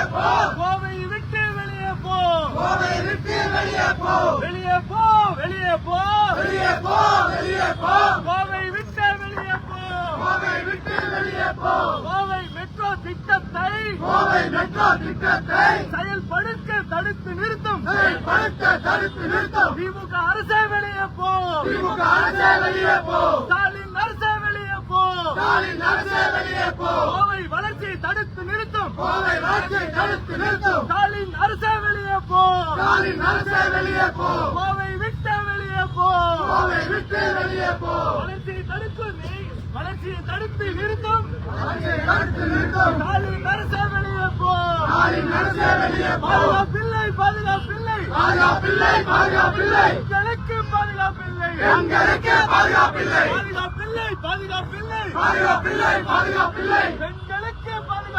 விட்டு வெளியே போ கோவை விட்டு வெளியே போ வெளியே போ வெளியே போ வெளியே போ வெளியே போ கோவை விட்டு வெளியே போ கோவை விட்டு வெளியே போ கோவை மெட்ரோ திட்டத்தை கோவை மெட்ரோ திட்டத்தை செயல்படுத்த தடுத்து நிறுத்தும் செயல்படுத்த தடுத்து நிறுத்தும் திமுக அரசே வெளியே போ திமுக அரசே வெளியே போ ஸ்டாலின் அரசே வெளியே போ ஸ்டாலின் அரசே வெளியே போ கோவை வளர்ச்சியை தடுத்து நிறுத்தும். கோவை வளர்ச்சியை தடுத்து நிறுத்தும். ஸ்டாலின் அரசே வெளியே போ. ஸ்டாலின் அரசே வெளியே போ. கோவை விட்டு வெளியே போ. கோவை விட்டு வெளியே போ. வளர்ச்சியை தடுத்து வளர்ச்சியை தடுத்து நிறுத்தும். வளர்ச்சியை தடுத்து நிறுத்தும். ஸ்டாலின் அரசே வெளியே போ. ஸ்டாலின் அரசே வெளியே போ. பாதுகாப்பில்லை பாதுகாப்பில்லை. பாதுகாப்பில்லை பாதுகாப்பில்லை. எங்களுக்கு பாதுகாப்பில்லை. எங்களுக்கு பாதுகாப்பில்லை. பாதுகாப்பில்லை பாதுகாப்பில்லை. பாதுகாப்பில்லை பாதுகாப்பில்லை. பெண்களுக்கு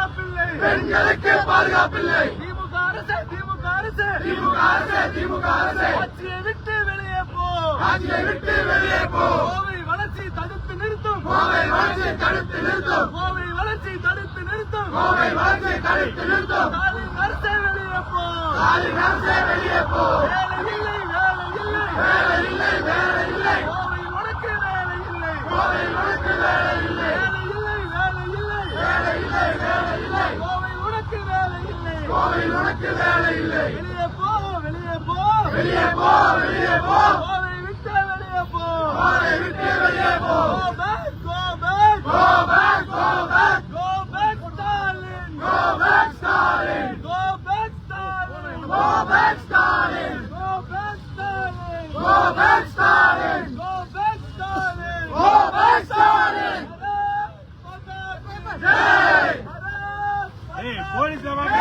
பாதுகாப்பில்லை. பெண்களுக்கு பாதுகாப்பில்லை. திமுக அரசு திமுக அரசு. திமுக அரசே திமுக அரசே. ஆட்சியை விட்டு வெளியே போ. ஆட்சியை விட்டு வெளியே போ. கோவை வளர்ச்சி தடுத்து நிறுத்தும். கோவை வளர்ச்சியை தடுத்து நிறுத்தும். கோவை வளர்ச்சி தடுத்து நிறுத்தும். கோவை வளர்ச்சியை தடுத்து நிறுத்தும். ஸ்டாலின் அரசே வெளியே போ. ஸ்டாலின் அரசே வெளியே போ வேலை இல்லை வேலை இல்லை வேலை இல்லை வேலை இல்லை கோவை உனக்கு வேலை இல்லை கோவை உனக்கு வேலை இல்லை வேலை இல்லை வேலை இல்லை வேலை இல்லை வேலை இல்லை கோவை உனக்கு வேலை இல்லை கோவை உனக்கு வேலை இல்லை வெளியே போ வெளியே போ வெளியே போ வெளியே போ கோவை விட்டு வெளியே போ கோவை விட்டு வெளியே போ Go back, go back, Go back, go back, go back, Stalin. go back, Stalin. Go back, Stalin. Go back, Stalin. Go back, Stalin. Go back, Stalin. Go back, Stalin. Go back, Stalin. Bharat Mata ki Jai. Bharat Mata ஏய், ki police வாங்க.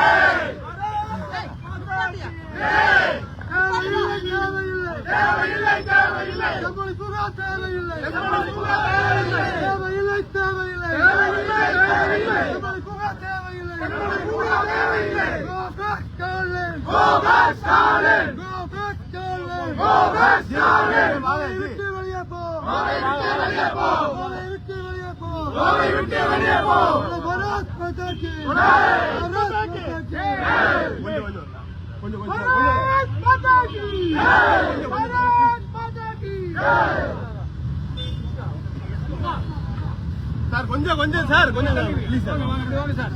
Bharat Mata ki Jai. தேவையில்லை, தேவையில்லை. செம்மொழி புகா தேவையில்லை. செம்மொழி புகா தேவையில்லை. தேவையில்லை, தேவையில்லை. தேவையில்லை, தேவையில்லை. செம்மொழி புகா தேவையில்லை. செம்மொழி புகா தேவையில்லை. Go back, Stalin. Go back, Stalin. Go back, Stalin. Go back, Stalin. Kovai விட்டு வெளியே போ. கோவை விட்டு வெளியே போ. கோவை விட்டு வெளியே போ. கோவை விட்டு வெளியே போ. பாரத் மாதா கி. ஜெய். பாரத் மாதா கி. கொஞ்சம் கொஞ்சம் கொஞ்சம் பாரத் மாதா கி. ஜெய். பாரத் மாதா கி. சார் கொஞ்சம் கொஞ்சம் சார் கொஞ்சம் சார்.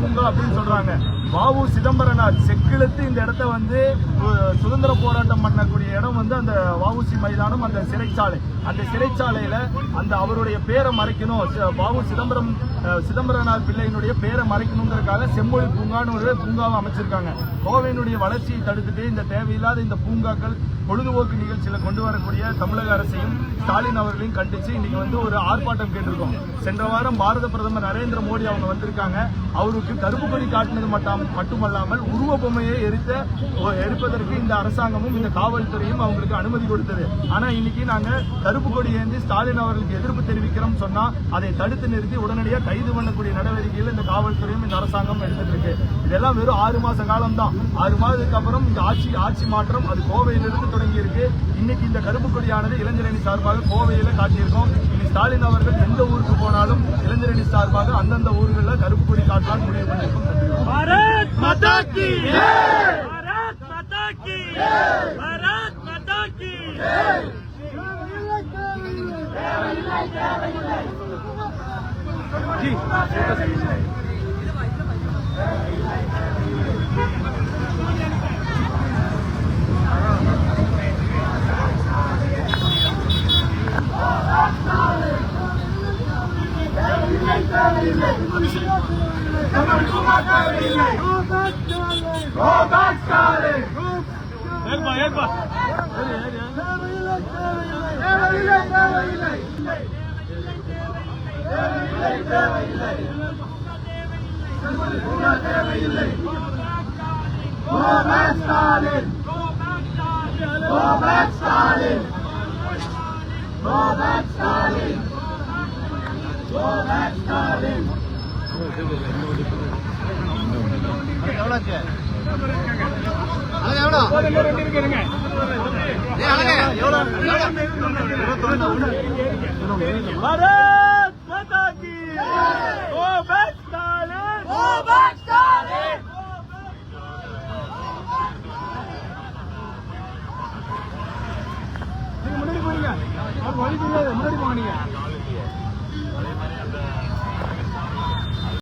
பூங்கா அப்படின்னு சொல்றாங்க. வாவு சிதம்பரனார் செக்கிழுத்து இந்த இடத்த வந்து சுதந்திர போராட்டம் பண்ணக்கூடிய இடம் வந்து அந்த வாவுசி மைதானம் அந்த சிறைச்சாலை. அந்த சிறைச்சாலையில அந்த அவருடைய பேரை மறைக்கணும். சி- வாவு சிதம்பரம் சிதம்பரனார் பிள்ளையினுடைய பேரை மறைக்கணுங்கிறதுக்காக செம்மொழி பூங்கான்னு ஒரு பூங்காவை அமைச்சிருக்காங்க. கோவையினுடைய வளர்ச்சியை தடுத்துட்டு இந்த தேவையில்லாத இந்த பூங்காக்கள் பொழுதுபோக்கு நிகழ்ச்சியில கொண்டு வரக்கூடிய தமிழக அரசையும் ஸ்டாலின் அவர்களையும் கண்டிச்சு இன்னைக்கு வந்து ஒரு ஆர்ப்பாட்டம் கேட்டிருக்கோம். சென்ற வாரம் பாரத பிரதமர் நரேந்திர மோடி அவங்க வந்திருக்காங்க. அவருக்கு கருப்பு கொடி காட்டினது மட்டும் மட்டுமல்லாமல் உருவ பொம்மையை எரித்த எரிப்பதற்கு இந்த அரசாங்கமும் இந்த காவல்துறையும் அவங்களுக்கு அனுமதி கொடுத்தது. ஆனா இன்னைக்கு நாங்க கருப்பு கொடி ஏந்தி ஸ்டாலின் அவர்களுக்கு எதிர்ப்பு தெரிவிக்கிறோம் சொன்னா அதை தடுத்து நிறுத்தி உடனடியாக கைது பண்ணக்கூடிய நடவடிக்கையில் இந்த காவல்துறையும் இந்த அரசாங்கம் எடுத்துட்டு இருக்கு. இதெல்லாம் வெறும் ஆறு மாச காலம் தான் ஆறு மாதத்துக்கு அப்புறம் இந்த ஆட்சி ஆட்சி மாற்றம் அது கோவையிலிருந்து தொடங்கி இருக்கு இன்னைக்கு இந்த கருப்பு கொடியானது இளைஞரணி சார்பாக கோவையில காட்டியிருக்கோம். தளபதி ஸ்டாலின் அவர்கள் எந்த ஊருக்கு போனாலும் இளைஞரணி சார்பாக அந்தந்த ஊர்களில் கருப்பு கொடி காட்டலாம் முடிவு பண்ணியிருக்கோம் பாரத் மாதா தேவையில்லை தேவையில்லை Go back, Stalin. Go back, Stalin. Go back, Stalin. Bharat Mata கி go back Stalin go back முன்னாடி போனீங்க முன்னாடி போனீங்க